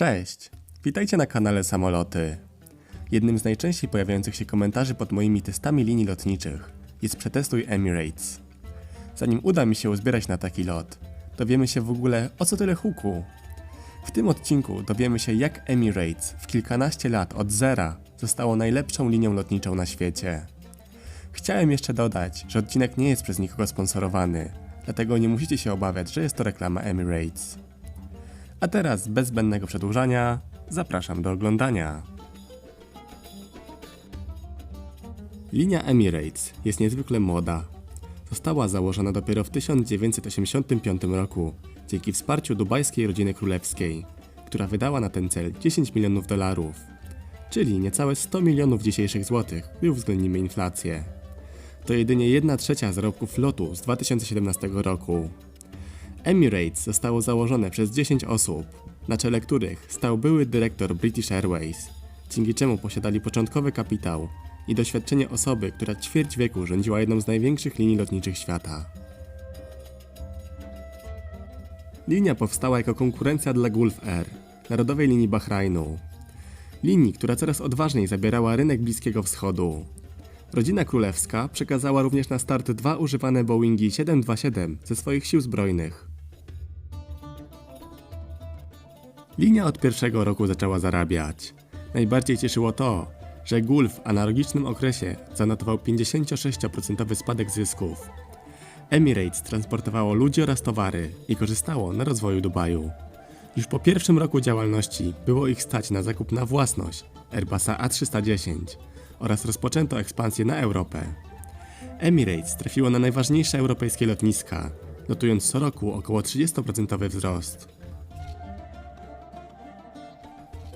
Cześć! Witajcie na kanale Samoloty. Jednym z najczęściej pojawiających się komentarzy pod moimi testami linii lotniczych jest przetestuj Emirates. Zanim uda mi się uzbierać na taki lot, dowiemy się w ogóle o co tyle huku. W tym odcinku dowiemy się jak Emirates w kilkanaście lat od zera zostało najlepszą linią lotniczą na świecie. Chciałem jeszcze dodać, że odcinek nie jest przez nikogo sponsorowany, dlatego nie musicie się obawiać, że jest to reklama Emirates. A teraz, bez zbędnego przedłużania, zapraszam do oglądania. Linia Emirates jest niezwykle młoda. Została założona dopiero w 1985 roku dzięki wsparciu dubajskiej rodziny królewskiej, która wydała na ten cel 10 milionów dolarów, czyli niecałe 100 milionów dzisiejszych złotych, gdy uwzględnimy inflację. To jedynie 1 trzecia zarobków lotu z 2017 roku. Emirates zostało założone przez 10 osób, na czele których stał były dyrektor British Airways, dzięki czemu posiadali początkowy kapitał i doświadczenie osoby, która ćwierć wieku rządziła jedną z największych linii lotniczych świata. Linia powstała jako konkurencja dla Gulf Air, narodowej linii Bahrajnu. Linii, która coraz odważniej zabierała rynek Bliskiego Wschodu. Rodzina królewska przekazała również na start dwa używane Boeingi 727 ze swoich sił zbrojnych. Linia od pierwszego roku zaczęła zarabiać. Najbardziej cieszyło to, że Gulf w analogicznym okresie zanotował 56% spadek zysków. Emirates transportowało ludzi oraz towary i korzystało na rozwoju Dubaju. Już po pierwszym roku działalności było ich stać na zakup na własność Airbusa A310 oraz rozpoczęto ekspansję na Europę. Emirates trafiło na najważniejsze europejskie lotniska, notując co roku około 30% wzrost.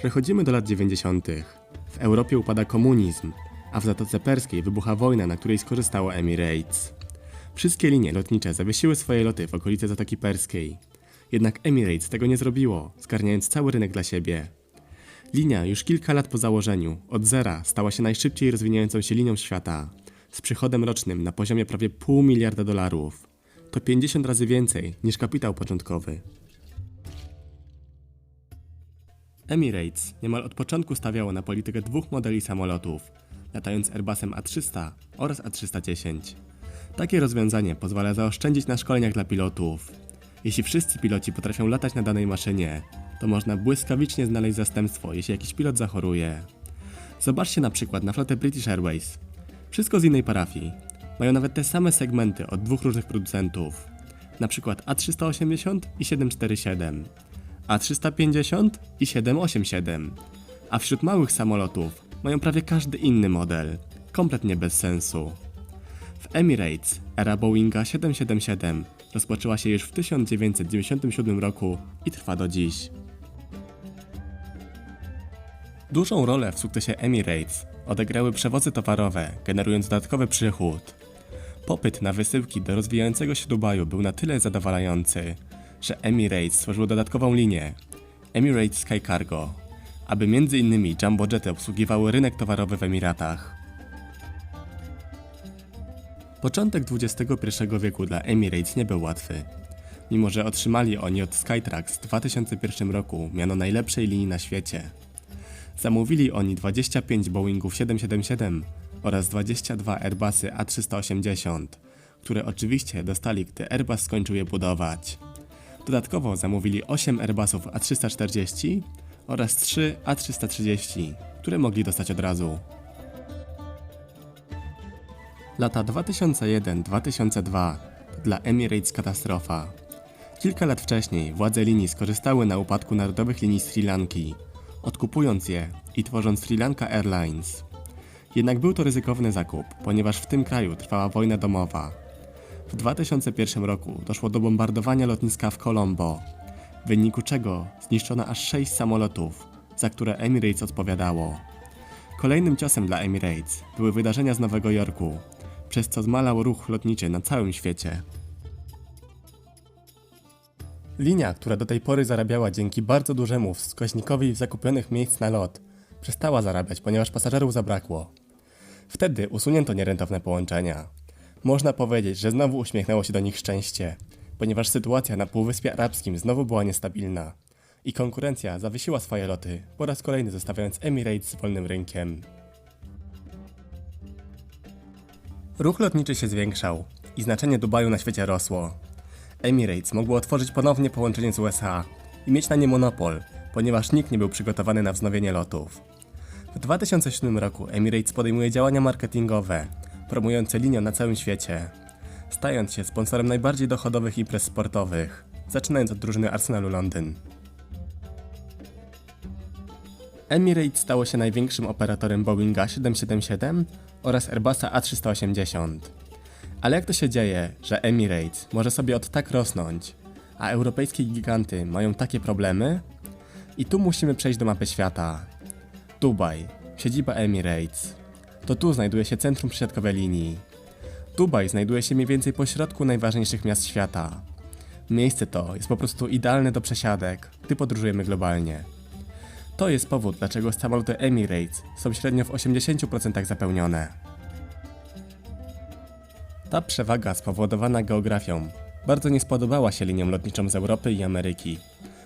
Przechodzimy do lat 90. W Europie upada komunizm, a w Zatoce Perskiej wybucha wojna, na której skorzystało Emirates. Wszystkie linie lotnicze zawiesiły swoje loty w okolice Zatoki Perskiej. Jednak Emirates tego nie zrobiło, zgarniając cały rynek dla siebie. Linia już kilka lat po założeniu, od zera, stała się najszybciej rozwijającą się linią świata, z przychodem rocznym na poziomie prawie pół miliarda dolarów. To 50 razy więcej niż kapitał początkowy. Emirates niemal od początku stawiało na politykę dwóch modeli samolotów, latając Airbusem A300 oraz A310. Takie rozwiązanie pozwala zaoszczędzić na szkoleniach dla pilotów. Jeśli wszyscy piloci potrafią latać na danej maszynie, to można błyskawicznie znaleźć zastępstwo, jeśli jakiś pilot zachoruje. Zobaczcie na przykład na flotę British Airways. Wszystko z innej parafii. Mają nawet te same segmenty od dwóch różnych producentów. Na przykład A380 i 747. A350 i 787. A wśród małych samolotów mają prawie każdy inny model. Kompletnie bez sensu. W Emirates era Boeinga 777 rozpoczęła się już w 1997 roku i trwa do dziś. Dużą rolę w sukcesie Emirates odegrały przewozy towarowe, generując dodatkowy przychód. Popyt na wysyłki do rozwijającego się Dubaju był na tyle zadowalający, że Emirates stworzyło dodatkową linię Emirates Sky Cargo, aby m.in. jumbo jety obsługiwały rynek towarowy w Emiratach. Początek XXI wieku dla Emirates nie był łatwy. Mimo, że otrzymali oni od Skytrax w 2001 roku miano najlepszej linii na świecie. Zamówili oni 25 Boeingów 777 oraz 22 Airbusy A380, które oczywiście dostali, gdy Airbus skończył je budować. Dodatkowo zamówili 8 Airbusów A340 oraz 3 A330, które mogli dostać od razu. Lata 2001-2002 to dla Emirates katastrofa. Kilka lat wcześniej władze linii skorzystały na upadku narodowych linii Sri Lanki, odkupując je i tworząc Sri Lanka Airlines. Jednak był to ryzykowny zakup, ponieważ w tym kraju trwała wojna domowa. W 2001 roku doszło do bombardowania lotniska w Colombo, w wyniku czego zniszczono aż 6 samolotów, za które Emirates odpowiadało. Kolejnym ciosem dla Emirates były wydarzenia z Nowego Jorku, przez co zmalał ruch lotniczy na całym świecie. Linia, która do tej pory zarabiała dzięki bardzo dużemu wskaźnikowi zakupionych miejsc na lot, przestała zarabiać, ponieważ pasażerów zabrakło. Wtedy usunięto nierentowne połączenia. Można powiedzieć, że znowu uśmiechnęło się do nich szczęście, ponieważ sytuacja na Półwyspie Arabskim znowu była niestabilna I konkurencja zawiesiła swoje loty, po raz kolejny zostawiając Emirates wolnym rynkiem. Ruch lotniczy się zwiększał i znaczenie Dubaju na świecie rosło. Emirates mogło otworzyć ponownie połączenie z USA i mieć na nie monopol, ponieważ nikt nie był przygotowany na wznowienie lotów. W 2007 roku Emirates podejmuje działania marketingowe, promujące linię na całym świecie, stając się sponsorem najbardziej dochodowych imprez sportowych, zaczynając od drużyny Arsenalu Londyn. Emirates stało się największym operatorem Boeinga 777 oraz Airbusa A380. Ale jak to się dzieje, że Emirates może sobie od tak rosnąć, a europejskie giganty mają takie problemy? I tu musimy przejść do mapy świata. Dubaj, siedziba Emirates. To tu znajduje się centrum przysiadkowej linii. Dubaj znajduje się mniej więcej pośrodku najważniejszych miast świata. Miejsce to jest po prostu idealne do przesiadek, gdy podróżujemy globalnie. To jest powód, dlaczego samoloty Emirates są średnio w 80% zapełnione. Ta przewaga spowodowana geografią bardzo nie spodobała się liniom lotniczym z Europy i Ameryki,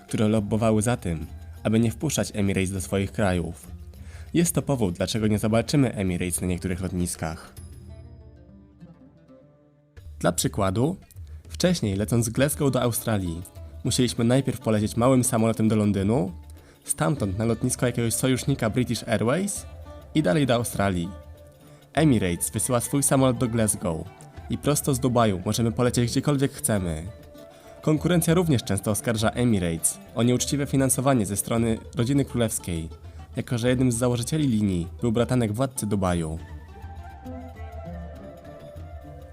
które lobbowały za tym, aby nie wpuszczać Emirates do swoich krajów. Jest to powód, dlaczego nie zobaczymy Emirates na niektórych lotniskach. Dla przykładu, wcześniej lecąc z Glasgow do Australii, musieliśmy najpierw polecieć małym samolotem do Londynu, stamtąd na lotnisko jakiegoś sojusznika British Airways i dalej do Australii. Emirates wysyła swój samolot do Glasgow i prosto z Dubaju możemy polecieć gdziekolwiek chcemy. Konkurencja również często oskarża Emirates o nieuczciwe finansowanie ze strony rodziny królewskiej, jako że jednym z założycieli linii był bratanek władcy Dubaju.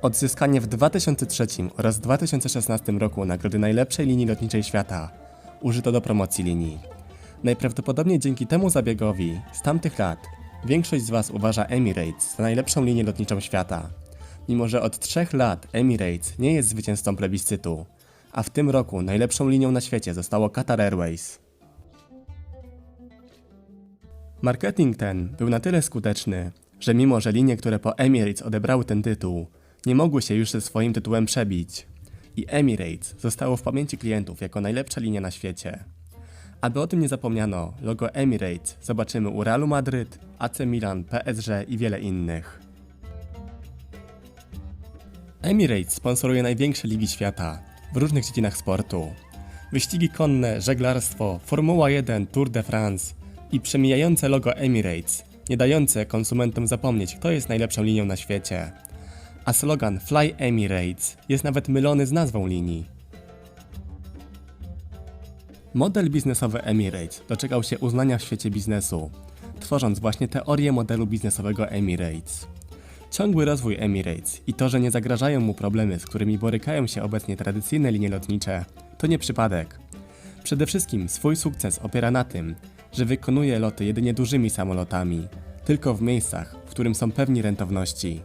Odzyskanie w 2003 oraz 2016 roku nagrody najlepszej linii lotniczej świata użyto do promocji linii. Najprawdopodobniej dzięki temu zabiegowi z tamtych lat większość z Was uważa Emirates za najlepszą linię lotniczą świata. Mimo, że od trzech lat Emirates nie jest zwycięzcą plebiscytu, a w tym roku najlepszą linią na świecie zostało Qatar Airways. Marketing ten był na tyle skuteczny, że mimo, że linie, które po Emirates odebrały ten tytuł, nie mogły się już ze swoim tytułem przebić. I Emirates zostało w pamięci klientów jako najlepsza linia na świecie. Aby o tym nie zapomniano, logo Emirates zobaczymy u Realu Madryt, AC Milan, PSG i wiele innych. Emirates sponsoruje największe ligi świata w różnych dziedzinach sportu. Wyścigi konne, żeglarstwo, Formuła 1, Tour de France i przemijające logo Emirates, nie dające konsumentom zapomnieć, kto jest najlepszą linią na świecie. A slogan Fly Emirates jest nawet mylony z nazwą linii. Model biznesowy Emirates doczekał się uznania w świecie biznesu, tworząc właśnie teorię modelu biznesowego Emirates. Ciągły rozwój Emirates i to, że nie zagrażają mu problemy, z którymi borykają się obecnie tradycyjne linie lotnicze, to nie przypadek. Przede wszystkim swój sukces opiera na tym, że wykonuje loty jedynie dużymi samolotami, tylko w miejscach, w którym są pewni rentowności.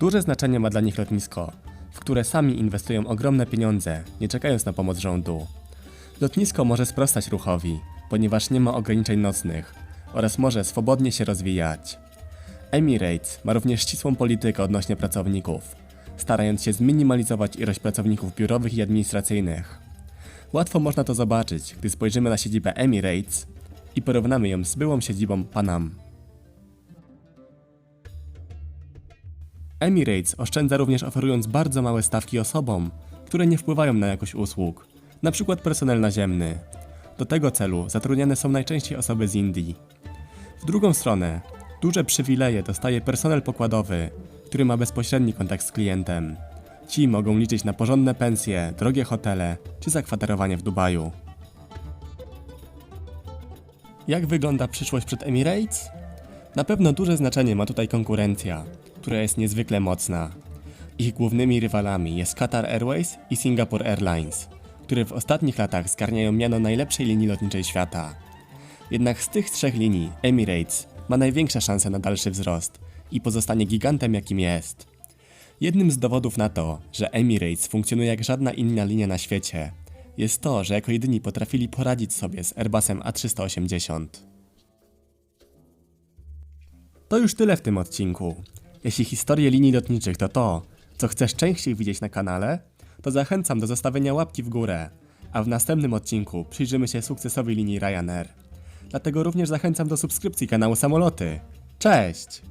Duże znaczenie ma dla nich lotnisko, w które sami inwestują ogromne pieniądze, nie czekając na pomoc rządu. Lotnisko może sprostać ruchowi, ponieważ nie ma ograniczeń nocnych oraz może swobodnie się rozwijać. Emirates ma również ścisłą politykę odnośnie pracowników, starając się zminimalizować ilość pracowników biurowych i administracyjnych. Łatwo można to zobaczyć, gdy spojrzymy na siedzibę Emirates i porównamy ją z byłą siedzibą Panam. Emirates oszczędza również oferując bardzo małe stawki osobom, które nie wpływają na jakość usług, np. personel naziemny. Do tego celu zatrudniane są najczęściej osoby z Indii. W drugą stronę, duże przywileje dostaje personel pokładowy, który ma bezpośredni kontakt z klientem. Ci mogą liczyć na porządne pensje, drogie hotele czy zakwaterowanie w Dubaju. Jak wygląda przyszłość przed Emirates? Na pewno duże znaczenie ma tutaj konkurencja, która jest niezwykle mocna. Ich głównymi rywalami jest Qatar Airways i Singapore Airlines, które w ostatnich latach zgarniają miano najlepszej linii lotniczej świata. Jednak z tych trzech linii Emirates ma największe szanse na dalszy wzrost i pozostanie gigantem jakim jest. Jednym z dowodów na to, że Emirates funkcjonuje jak żadna inna linia na świecie, jest to, że jako jedyni potrafili poradzić sobie z Airbusem A380. To już tyle w tym odcinku. Jeśli historie linii lotniczych to to, co chcesz częściej widzieć na kanale, to zachęcam do zostawienia łapki w górę, a w następnym odcinku przyjrzymy się sukcesowi linii Ryanair. Dlatego również zachęcam do subskrypcji kanału Samoloty. Cześć!